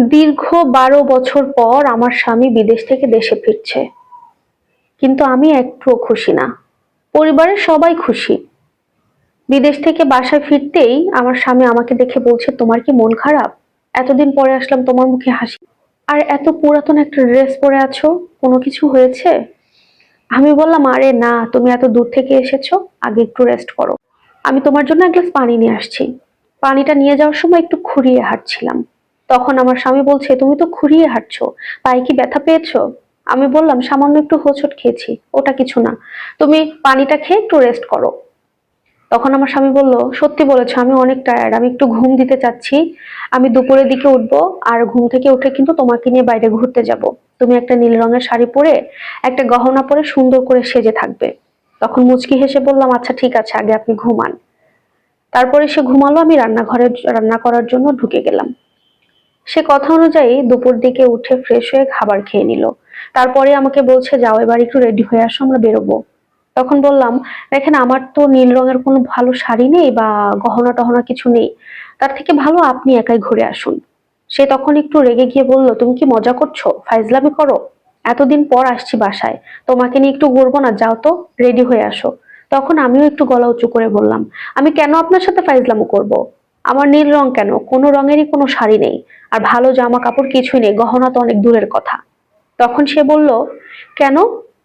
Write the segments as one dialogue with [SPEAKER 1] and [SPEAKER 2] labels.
[SPEAKER 1] দীর্ঘ বারো বছর পর আমার স্বামী বিদেশ থেকে দেশে ফিরছে। কিন্তু আমি একটুও খুশি না। পরিবারের সবাই খুশি। বিদেশ থেকে বাসায় ফিরতেই আমার স্বামী আমাকে দেখে বলছে, তোমার কি মন খারাপ? এতদিন পরে আসলাম তোমার মুখে হাসি। আর এত পুরাতন একটা ড্রেস পরে আছো, কোনো কিছু হয়েছে? আমি বললাম, আরে না, তুমি এত দূর থেকে এসেছ, আগে একটু রেস্ট করো। আমি তোমার জন্য এক গ্লাস পানি নিয়ে আসছি। পানিটা নিয়ে যাওয়ার সময় একটু খুঁড়িয়ে হাঁটছিলাম। তখন আমার স্বামী বলছে, তুমি তো খুঁড়িয়ে হাঁটছো, পায়ে কি ব্যথা পেয়েছ? আমি বললাম, সামান্য একটু হোঁচট খেয়েছি, ওটা কিছু না। তুমি পানিটা খেয়ে একটু রেস্ট করো। তখন আমার স্বামী বলল, সত্যি বলেছ, আমি অনেক টায়ার্ড আমি একটু ঘুম দিতে চাচ্ছি। আমি দুপুরের দিকে উঠবো আর ঘুম থেকে উঠে কিন্তু তোমাকে নিয়ে বাইরে ঘুরতে যাব। তুমি একটা নীল রঙের শাড়ি পরে একটা গহনা পরে সুন্দর করে সেজে থাকবে। তখন মুচকি হেসে বললাম আচ্ছা ঠিক আছে, আগে আপনি ঘুমান। তারপরে সে ঘুমালো, আমি রান্নাঘরে রান্না করার জন্য ঢুকে গেলাম। সে কথা অনুযায়ী দুপুর দিকে উঠে ফ্রেশ হয়ে খাবার খেয়ে নিল। তারপরে আমাকে বলছে, যাও এবার একটু রেডি হয়ে আসো, আমরা বেরোবো। তখন বললাম, দেখেন, আমার তো নীল রঙের কোনো ভালো শাড়ি নেই বা গহনা টহনা কিছু নেই। তার থেকে ভালো আপনি একাই ঘুরে আসুন। সে তখন একটু রেগে গিয়ে বলল, তুমি কি মজা করছ? ফাইজলামি করো? এতদিন পর আসছি বাসায়। তোমাকে নিয়ে একটু ঘুরবো না, যাও তো রেডি হয়ে আসো। তখন আমিও একটু গলা উঁচু করে বললাম, আমি কেন আপনার সাথে ফাইজলামো করব। আমার নীল রং কেন? কোনো রঙেরই কোনো শাড়ি নেই। আর ভালো জামা কাপড় কিছুই নেই। গহনা তো অনেক দূরের কথা। তখন সে বলল, কেন?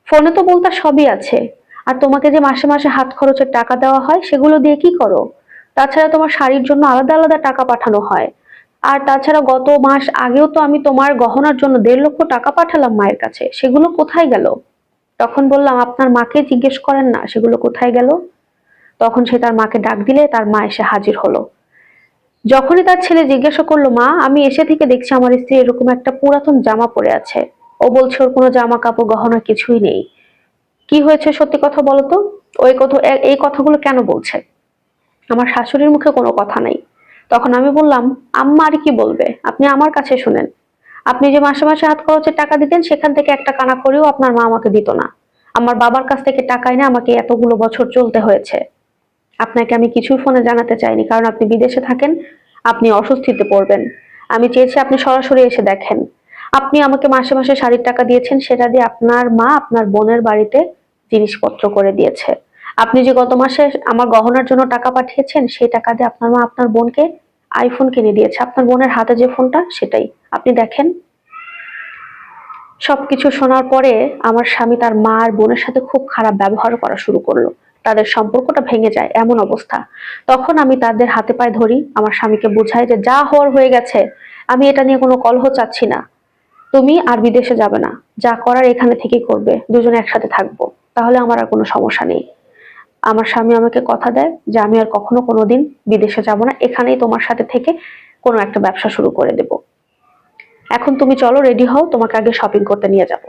[SPEAKER 1] ফোনে তো বলতা সবই আছে। আর তোমাকে যে মাসে মাসে হাত খরচের টাকা দেওয়া হয়, সেগুলো দিয়ে কি করো? তাছাড়া তোমার শাড়ির জন্য আলাদা আলাদা টাকা পাঠানো হয়। আর তাছাড়া গত মাস আগেও তো আমি তোমার গহনার জন্য দেড় লক্ষ টাকা পাঠালাম মায়ের কাছে। সেগুলো কোথায় গেল? তখন বললাম, আপনার মাকে জিজ্ঞেস করেন না, সেগুলো কোথায় গেল? তখন সে তার মাকে ডাক দিলে তার মা এসে হাজির হলো। যখনই তার ছেলে জিজ্ঞাসা করল, মা, আমি এসে থেকে দেখছি আমার স্ত্রী এরকম একটা পুরাতন জামা পরে আছে। ও বলছে, ওর কোনো জামা কাপড় গহনা কিছুই নেই। কি হয়েছে সত্যি কথা বলো তো? ওই কথা, এই কথাগুলো কেন বলছে? আমার শাশুড়ির মুখে কোনো কথা নাই। তখন আমি বললাম, আম্মা, আর কি বলবে? আপনি আমার কাছে শুনেন। আপনি যে মাসে মাসে হাত খরচের টাকা দিতেন, সেখান থেকে একটা কানা করেও আপনার মা আমাকে দিত না। আমার বাবার কাছ থেকে টাকা এনে আমাকে এতগুলো বছর চলতে হয়েছে। আপনাকে আমি কিছুই ফোনে জানাতে চাইনি, কারণ আপনি বিদেশে থাকেন, আপনি অস্বস্তিতে পড়বেন। আমি চেয়েছি আপনি সরাসরি এসে দেখেন। আপনি আমাকে মাসে মাসে শাড়ির টাকা দিয়েছেন, সেটা দিয়ে আপনার মা আপনার বোনের বাড়িতে জিনিসপত্র করে দিয়েছে। আপনি যে গত মাসে আমার গহনার জন্য টাকা পাঠিয়েছেন, সেই টাকা দিয়ে আপনার মা আপনার বোনকে আইফোন কিনে দিয়েছে। আপনার বোনের হাতে যে ফোনটা, সেটাই। আপনি দেখেন। সবকিছু শোনার পরে আমার স্বামী তার মা আর বোনের সাথে খুব খারাপ ব্যবহার করা শুরু করল। তাদের সম্পর্কটা ভেঙে যায় এমন অবস্থা। তখন আমি তাদের হাতে পায়ে ধরি, আমার স্বামীকে বুঝাই যে যা হওয়ার হয়ে গেছে, আমি এটা নিয়ে কোনো কলহ চাচ্ছি না। তুমি আর বিদেশে যাবে না, যা করার এখানে থেকেই করবে, দুজনে একসাথে থাকব, তাহলে আমার আর কোনো সমস্যা নেই। আমার স্বামী আমাকে কথা দেয় যে আমি আর কখনো কোনোদিন বিদেশে যাব না, এখানেই তোমার সাথে থেকে কোনো একটা ব্যবসা শুরু করে দেব। এখন তুমি চলো রেডি হও, তোমাকে আগে শপিং করতে নিয়ে যাব।